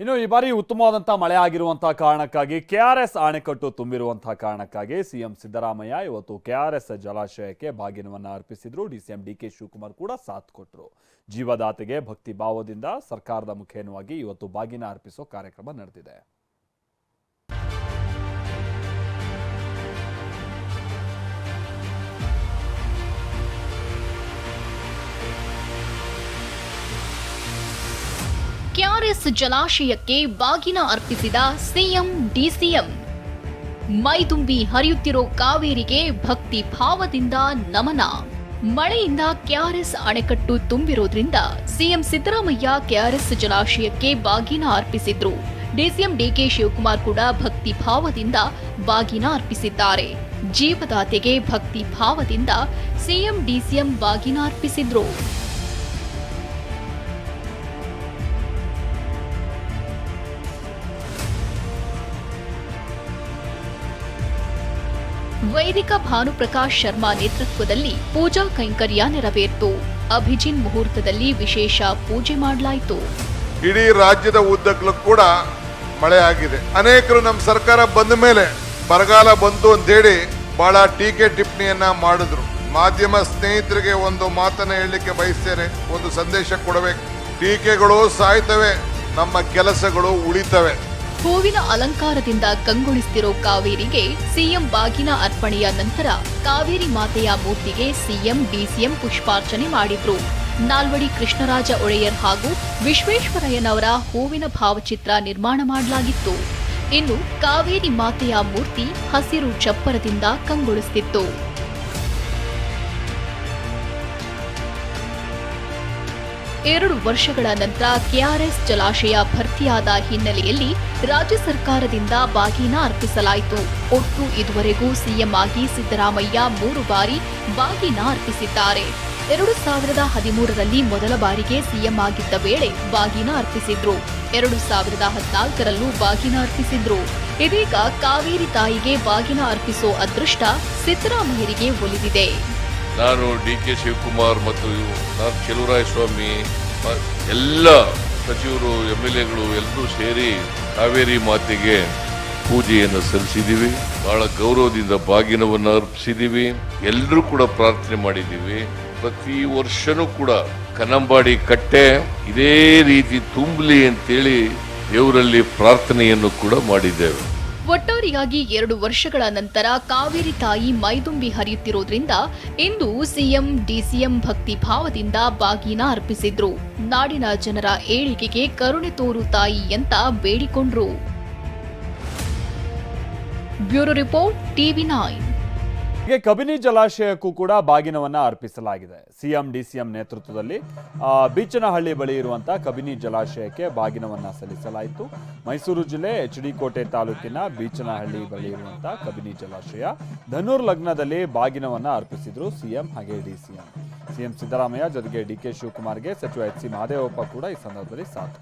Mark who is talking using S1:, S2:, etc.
S1: ಇನ್ನು ಈ ಬಾರಿ ಉತ್ತಮವಾದಂಥ ಮಳೆ ಆಗಿರುವಂತಹ ಕಾರಣಕ್ಕಾಗಿ ಕೆ ಆರ್ ಎಸ್ ಅಣೆಕಟ್ಟು ತುಂಬಿರುವಂತಹ ಕಾರಣಕ್ಕಾಗಿ ಸಿಎಂ ಸಿದ್ದರಾಮಯ್ಯ ಇವತ್ತು ಕೆ ಆರ್ ಎಸ್ ಜಲಾಶಯಕ್ಕೆ ಬಾಗಿನವನ್ನು ಅರ್ಪಿಸಿದ್ರು. ಡಿಸಿಎಂ ಡಿ ಕೆ ಶಿವಕುಮಾರ್ ಕೂಡ ಸಾಥ್ ಕೊಟ್ಟರು ಜೀವದಾತೆಗೆ ಭಕ್ತಿ ಭಾವದಿಂದ ಸರ್ಕಾರದ ಮುಖೇನವಾಗಿ ಇವತ್ತು ಬಾಗಿನ ಅರ್ಪಿಸೋ ಕಾರ್ಯಕ್ರಮ ನಡೆದಿದೆ.
S2: ಕೆಆರ್ಎಸ್ ಜಲಾಶಯಕ್ಕೆ ಬಾಗಿನ ಅರ್ಪಿಸಿದ ಸಿಎಂ, ಡಿಸಿಎಂ. ಮೈದುಂಬಿ ಹರಿಯುತ್ತಿರೋ ಕಾವೇರಿಗೆ ಭಕ್ತಿ ಭಾವದಿಂದ ನಮನ. ಮಳೆಯಿಂದ ಕೆಆರ್ಎಸ್ ಅಣೆಕಟ್ಟು ತುಂಬಿರೋದ್ರಿಂದ ಸಿಎಂ ಸಿದ್ದರಾಮಯ್ಯ ಕೆಆರ್ಎಸ್ ಜಲಾಶಯಕ್ಕೆ ಬಾಗಿನ ಅರ್ಪಿಸಿದ್ರು. ಡಿಸಿಎಂ ಡಿಕೆ ಶಿವಕುಮಾರ್ ಕೂಡ ಭಕ್ತಿ ಭಾವದಿಂದ ಬಾಗಿನ ಅರ್ಪಿಸಿದ್ದಾರೆ. ಜೀವದಾತೆಗೆ ಭಕ್ತಿ ಭಾವದಿಂದ ಸಿಎಂ, ಡಿಸಿಎಂ ಬಾಗಿನ ಅರ್ಪಿಸಿದ್ರು. ವೈದಿಕ ಭಾನುಪ್ರಕಾಶ್ ಶರ್ಮಾ ನೇತೃತ್ವದಲ್ಲಿ ಪೂಜಾ ಕೈಂಕರ್ಯ ನೆರವೇರಿತು. ಅಭಿಜಿನ್ ಮುಹೂರ್ತದಲ್ಲಿ ವಿಶೇಷ ಪೂಜೆ ಮಾಡಲಾಯಿತು.
S3: ಇಡೀ ರಾಜ್ಯದ ಉದ್ದಕ್ಕೂ ಕೂಡ ಮಳೆ ಆಗಿದೆ. ಅನೇಕರು ನಮ್ಮ ಸರ್ಕಾರ ಬಂದ ಮೇಲೆ ಬರಗಾಲ ಬಂತು ಅಂತೇಳಿ ಬಹಳ ಟೀಕೆ ಟಿಪ್ಪಣಿಯನ್ನ ಮಾಡಿದ್ರು. ಮಾಧ್ಯಮ ಸ್ನೇಹಿತರಿಗೆ ಒಂದು ಮಾತನ್ನ ಹೇಳಲಿಕ್ಕೆ ಬಯಸ್ತೇನೆ. ಒಂದು ಸಂದೇಶ ಕೊಡಬೇಕು. ಟೀಕೆಗಳು ಸಾಯ್ತವೆ, ನಮ್ಮ ಕೆಲಸಗಳು ಉಳಿತವೆ.
S2: ಹೂವಿನ ಅಲಂಕಾರದಿಂದ ಕಂಗೊಳಿಸ್ತಿರೋ ಕಾವೇರಿಗೆ ಸಿಎಂ ಬಾಗಿನ ಅರ್ಪಣೆಯ ನಂತರ ಕಾವೇರಿ ಮಾತೆಯ ಮೂರ್ತಿಗೆ ಸಿಎಂ, ಡಿಸಿಎಂ ಪುಷ್ಪಾರ್ಚನೆ ಮಾಡಿದ್ರು. ನಾಲ್ವಡಿ ಕೃಷ್ಣರಾಜ ಒಡೆಯರ್ ಹಾಗೂ ವಿಶ್ವೇಶ್ವರಯ್ಯನವರ ಹೂವಿನ ಭಾವಚಿತ್ರ ನಿರ್ಮಾಣ ಮಾಡಲಾಗಿತ್ತು. ಇನ್ನು ಕಾವೇರಿ ಮಾತೆಯ ಮೂರ್ತಿ ಹಸಿರು ಚಪ್ಪರದಿಂದ ಕಂಗೊಳಿಸುತ್ತಿತ್ತು ಎರಡು ವರ್ಷಗಳ ನಂತರ ಕೆಆರ್ಎಸ್ ಜಲಾಶಯ ಭರ್ತಿಯಾದ ಹಿನ್ನೆಲೆಯಲ್ಲಿ ರಾಜ್ಯ ಸರ್ಕಾರದಿಂದ ಬಾಗಿನ ಅರ್ಪಿಸಲಾಯಿತು. ಒಟ್ಟು ಇದುವರೆಗೂ ಸಿಎಂ ಆಗಿ ಸಿದ್ದರಾಮಯ್ಯ ಮೂರು ಬಾರಿ ಬಾಗಿನ ಅರ್ಪಿಸಿದ್ದಾರೆ. ಎರಡು ಸಾವಿರದ ಹದಿಮೂರರಲ್ಲಿ ಮೊದಲ ಬಾರಿಗೆ ಸಿಎಂ ಆಗಿದ್ದ ವೇಳೆ ಬಾಗಿನ ಅರ್ಪಿಸಿದ್ರು. ಎರಡು ಸಾವಿರದ ಹದಿನಾಲ್ಕರಲ್ಲೂ ಬಾಗಿನ ಅರ್ಪಿಸಿದ್ರು. ಇದೀಗ ಕಾವೇರಿ ತಾಯಿಗೆ ಬಾಗಿನ ಅರ್ಪಿಸೋ ಅದೃಷ್ಟ ಸಿದ್ದರಾಮಯ್ಯರಿಗೆ ಒಲಿದಿದೆ.
S4: ನಾನು ಡಿ ಕೆ ಶಿವಕುಮಾರ್ ಮತ್ತು ನಾನು ಚೆಲುವರಾಯಸ್ವಾಮಿ ಎಲ್ಲ ಸಚಿವರು ಎಂ ಎಲ್ ಎಗಳು ಎಲ್ಲರೂ ಸೇರಿ ಕಾವೇರಿ ಮಾತೆಗೆ ಪೂಜೆಯನ್ನು ಸಲ್ಲಿಸಿದ್ದೀವಿ. ಬಹಳ ಗೌರವದಿಂದ ಬಾಗಿನವನ್ನು ಅರ್ಪಿಸಿದ್ದೀವಿ. ಎಲ್ಲರೂ ಕೂಡ ಪ್ರಾರ್ಥನೆ ಮಾಡಿದ್ದೀವಿ. ಪ್ರತಿ ವರ್ಷನೂ ಕೂಡ ಕನಂಬಾಡಿ ಕಟ್ಟೆ ಇದೇ ರೀತಿ ತುಂಬಲಿ ಅಂತೇಳಿ ದೇವರಲ್ಲಿ ಪ್ರಾರ್ಥನೆಯನ್ನು ಕೂಡ ಮಾಡಿದ್ದೇವೆ.
S2: ಒಟ್ಟಾರೆಯಾಗಿ ಎರಡು ವರ್ಷಗಳ ನಂತರ ಕಾವೇರಿ ತಾಯಿ ಮೈದುಂಬಿ ಹರಿಯುತ್ತಿರುವುದರಿಂದ ಇಂದು ಸಿಎಂ, ಡಿಸಿಎಂ ಭಕ್ತಿ ಭಾವದಿಂದ ಬಾಗಿನ ಅರ್ಪಿಸಿದ್ರು. ನಾಡಿನ ಜನರ ಏಳಿಗೆಗೆ ಕರುಣೆ ತೋರು ತಾಯಿ ಅಂತ ಬೇಡಿಕೊಂಡ್ರು. Bureau report, TV nine.
S1: ಹೀಗೆ ಕಬಿನಿ ಜಲಾಶಯಕ್ಕೂ ಕೂಡ ಬಾಗಿನವನ್ನ ಅರ್ಪಿಸಲಾಗಿದೆ. ಸಿಎಂ, ಡಿಸಿಎಂ ನೇತೃತ್ವದಲ್ಲಿ ಬೀಚನಹಳ್ಳಿ ಬಳಿ ಇರುವಂತಹ ಕಬಿನಿ ಜಲಾಶಯಕ್ಕೆ ಬಾಗಿನವನ್ನ ಸಲ್ಲಿಸಲಾಯಿತು. ಮೈಸೂರು ಜಿಲ್ಲೆ ಎಚ್ ಡಿ ಕೋಟೆ ತಾಲೂಕಿನ ಬೀಚನಹಳ್ಳಿ ಬಳಿ ಇರುವಂತಹ ಕಬಿನಿ ಜಲಾಶಯ ಧನುರ್ ಲಗ್ನದಲ್ಲಿ ಬಾಗಿನವನ್ನ ಅರ್ಪಿಸಿದ್ರು ಸಿಎಂ ಹಾಗೆ ಡಿಸಿಎಂ. ಸಿಎಂ ಸಿದ್ದರಾಮಯ್ಯ ಜೊತೆಗೆ ಡಿ ಕೆ ಶಿವಕುಮಾರ್ಗೆ ಸಚಿವ ಎಚ್ ಸಿ ಮಹದೇವಪ್ಪ ಕೂಡ ಈ ಸಂದರ್ಭದಲ್ಲಿ ಸಾಥ್